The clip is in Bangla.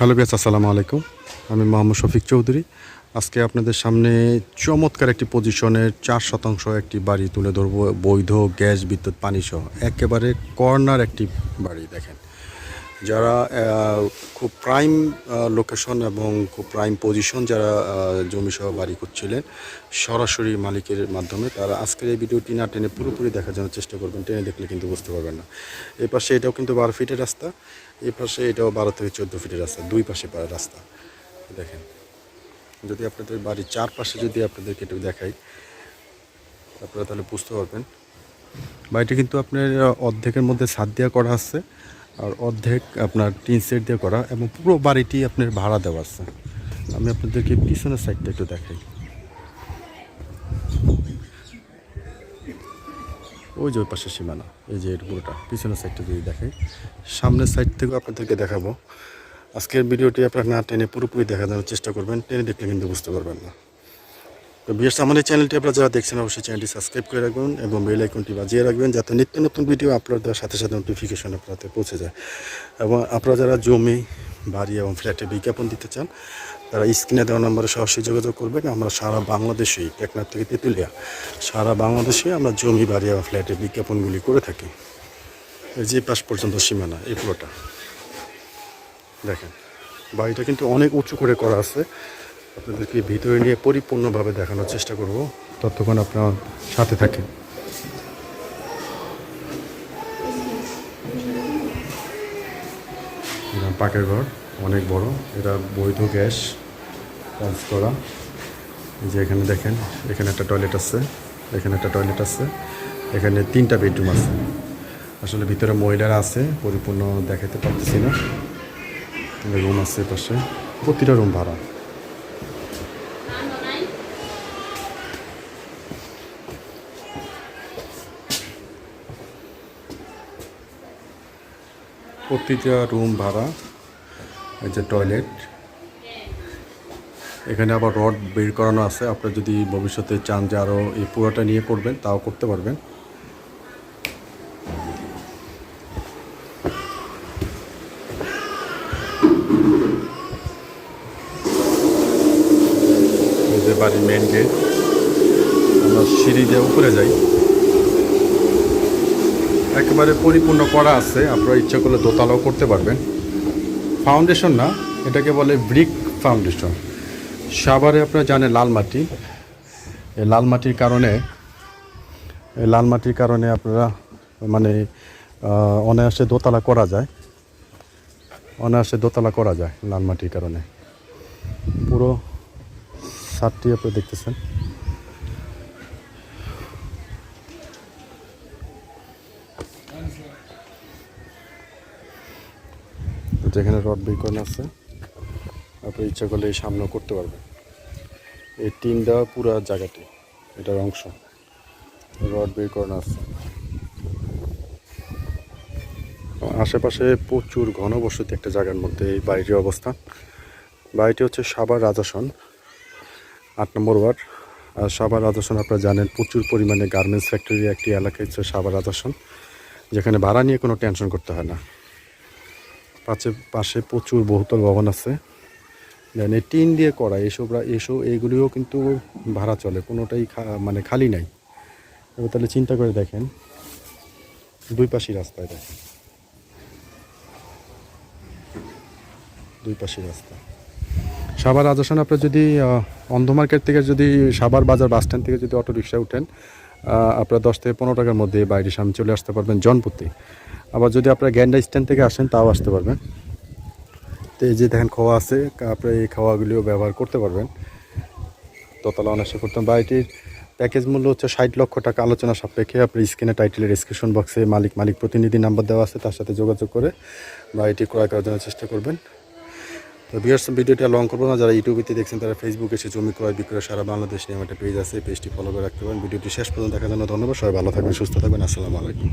হ্যালো বিয়াস আসসালামু আলাইকুম। আমি মোহাম্মদ শফিক চৌধুরী। আজকে আপনাদের সামনে চমৎকার একটি পজিশনের চার শতাংশ একটি বাড়ি তুলে ধরবো, বৈধ গ্যাস, বিদ্যুৎ পানি সহ একেবারে কর্নার একটি বাড়ি, দেখেন। যারা খুব প্রাইম লোকেশন এবং খুব প্রাইম পজিশন যারা জমি সহ বাড়ি করছিলেন সরাসরি মালিকের মাধ্যমে, তারা আজকের এই ভিডিওটি না টেনে পুরোপুরি দেখার জন্য চেষ্টা করবেন, টেনে দেখলে কিন্তু বুঝতে পারবেন না। এই পাশে এটাও কিন্তু বারো ফিটের রাস্তা, এই পাশে এটাও বারো থেকে চোদ্দ ফিটের রাস্তা, দুই পাশে রাস্তা। দেখেন, যদি আপনাদের বাড়ির চারপাশে যদি আপনাদেরকে একটু দেখাই, আপনারা তাহলে বুঝতে পারবেন। বাড়িটি কিন্তু আপনার অর্ধেকের মধ্যে ছাদ দেওয়া করা আছে। আর অর্ধেক আপনার টিন সেট দিয়ে করা এবং পুরো বাড়িটি আপনার ভাড়া দেওয়া আছে। আমি আপনাদেরকে পিছনের সাইডটা একটু দেখাই। ওই যে ওই পাশে সীমানা, এই যে পুরোটা, পিছনের সাইডটা যদি দেখাই। সামনের সাইড থেকেও আপনাদেরকে দেখাবো। আজকের ভিডিওটি আপনার না টেনে পুরোপুরি দেখানোর চেষ্টা করবেন, টেনে দেখলে কিন্তু বুঝতে পারবেন না। তো বিশেষ এই চ্যানেলটি আপনারা যারা দেখছেন, অবশ্যই চ্যানেলটি সাবস্ক্রাইব করে রাখবেন এবং বেল আইকনটি বাজিয়ে রাখবেন যাতে নিত্য নতুন ভিডিও আপলোড দেওয়ার সাথে সাথে নোটিফিকেশন আপনাতে পৌঁছে যায়। এবং আপনারা যারা জমি, বাড়ি এবং ফ্ল্যাটে বিজ্ঞাপন দিতে চান, তারা স্ক্রিনে দেওয়া নম্বরে সরাসরি যোগাযোগ করবেন। আমরা সারা বাংলাদেশেই টেকনাথ থেকে তেঁতুলিয়া, সারা বাংলাদেশে আমরা জমি, বাড়ি এবং ফ্ল্যাটে বিজ্ঞাপনগুলি করে থাকি। যে পাশ পর্যন্ত সীমানা, এই পুরোটা। দেখেন, বাড়িটা কিন্তু অনেক উঁচু করে করা আছে। আপনাদেরকে ভিতরে নিয়ে পরিপূর্ণভাবে দেখানোর চেষ্টা করব। ততক্ষণ আপনার সাথে থাকেন। পাকের ঘর, অনেক বড়। এটা বৈধ গ্যাস কাজ করা। যে এখানে দেখেন, এখানে একটা টয়লেট আছে, এখানে একটা টয়লেট আছে, এখানে তিনটা বেডরুম আছে। আসলে ভিতরে মহিলারা আছে, পরিপূর্ণ দেখাতে পারতেছি না। রুম আছে পাশে, প্রতিটা রুম ভাড়া। প্রতিটা রুম ভাড়া, এই যে টয়লেট। এখানে আবার রড বের করানো আছে, আপনারা যদি ভবিষ্যতে চান যে আরও এই পুরোটা নিয়ে করবেন, তাও করতে পারবেন। বাড়ির মেন গেট আমরা সিঁড়ি দিয়ে উপরে যাই। একেবারে পরিপূর্ণ করা আছে। আপনারা ইচ্ছা করলে দোতলাও করতে পারবেন। ফাউন্ডেশন না, এটাকে বলে ব্রিক ফাউন্ডেশন সাভারে আপনারা জানেন লাল মাটি। এই লাল মাটির কারণে, এই লাল মাটির কারণে আপনারা মানে অনায়াসে দোতলা করা যায়। অনায়াসে দোতলা করা যায় লাল মাটির কারণে। পুরো ছাদটি আপনি দেখতেছেন। যেখানে রড বেকন আছে আপনি ইচ্ছা করলে এই সামনেও করতে পারবেন। এই টিন দেওয়া পুরো জায়গাটি, এটার অংশ, রড বের করানো আছে। আশেপাশে প্রচুর ঘনবসতি একটা জায়গার মধ্যে এই বাড়িটির অবস্থান বাড়িটি হচ্ছে সাবার রাজাসন, আট নম্বর ওয়ার্ড। আর সাবার রাজাসন, আপনারা জানেন, প্রচুর পরিমাণে গার্মেন্টস ফ্যাক্টরি একটি এলাকা হচ্ছে সাবার রাজাসন। যেখানে ভাড়া নিয়ে কোনো টেনশন করতে হয় না। পাশে পাশে প্রচুর বহুতল ভবন আছে। দেন এই টিন দিয়ে করা, এসব রা- এসব এইগুলিও কিন্তু ভাড়া চলে, কোনোটাই মানে খালি নাই। এবার তাহলে চিন্তা করে দেখেন, দুই পাশি রাস্তায় দেখেন। দুই পাশি রাস্তা। সাভার রাজস্থান আপনার যদি অন্ধ মার্কেট থেকে যদি সাভার বাজার বাস স্ট্যান্ড থেকে যদি অটো রিক্সা উঠেন আপনার দশ থেকে পনেরো টাকার মধ্যে এই বাড়িটির সামনে চলে আসতে পারবেন জনপতি। আবার যদি আপনার গ্যান্ডা স্ট্যান্ড থেকে আসেন, তাও আসতে পারবেন। তো এই যে দেখেন খাওয়া আছে আপনি এই খাওয়াগুলিও ব্যবহার করতে পারবেন। দোতলা অনায়াসে করতাম বাড়িটির প্যাকেজ মূল্য হচ্ছে ষাট লক্ষ টাকা। আলোচনা সাপেক্ষে আপনি স্ক্রিনে টাইটেলের ডিসক্রিপশন বক্সে মালিক মালিক প্রতিনিধি নাম্বার দেওয়া আছে, তার সাথে যোগাযোগ করে বাড়িটি ক্রয় করার জন্য চেষ্টা করবেন। তো বিয়ার্স ভিডিওটা লং করব না, যারা ইউটিউবে দেখছেন তারা ফেসবুকে এসে জমি ক্রয়, বিক্রয়, সারা বাংলাদেশ নিয়ে একটা পেজ আছে পেজটি ফলো করে রাখতে পারেন। ভিডিওটি শেষ পর্যন্ত দেখার জন্য ধন্যবাদ, সবাই ভালো থাকবেন, সুস্থ থাকবেন, আসসালামু আলাইকুম।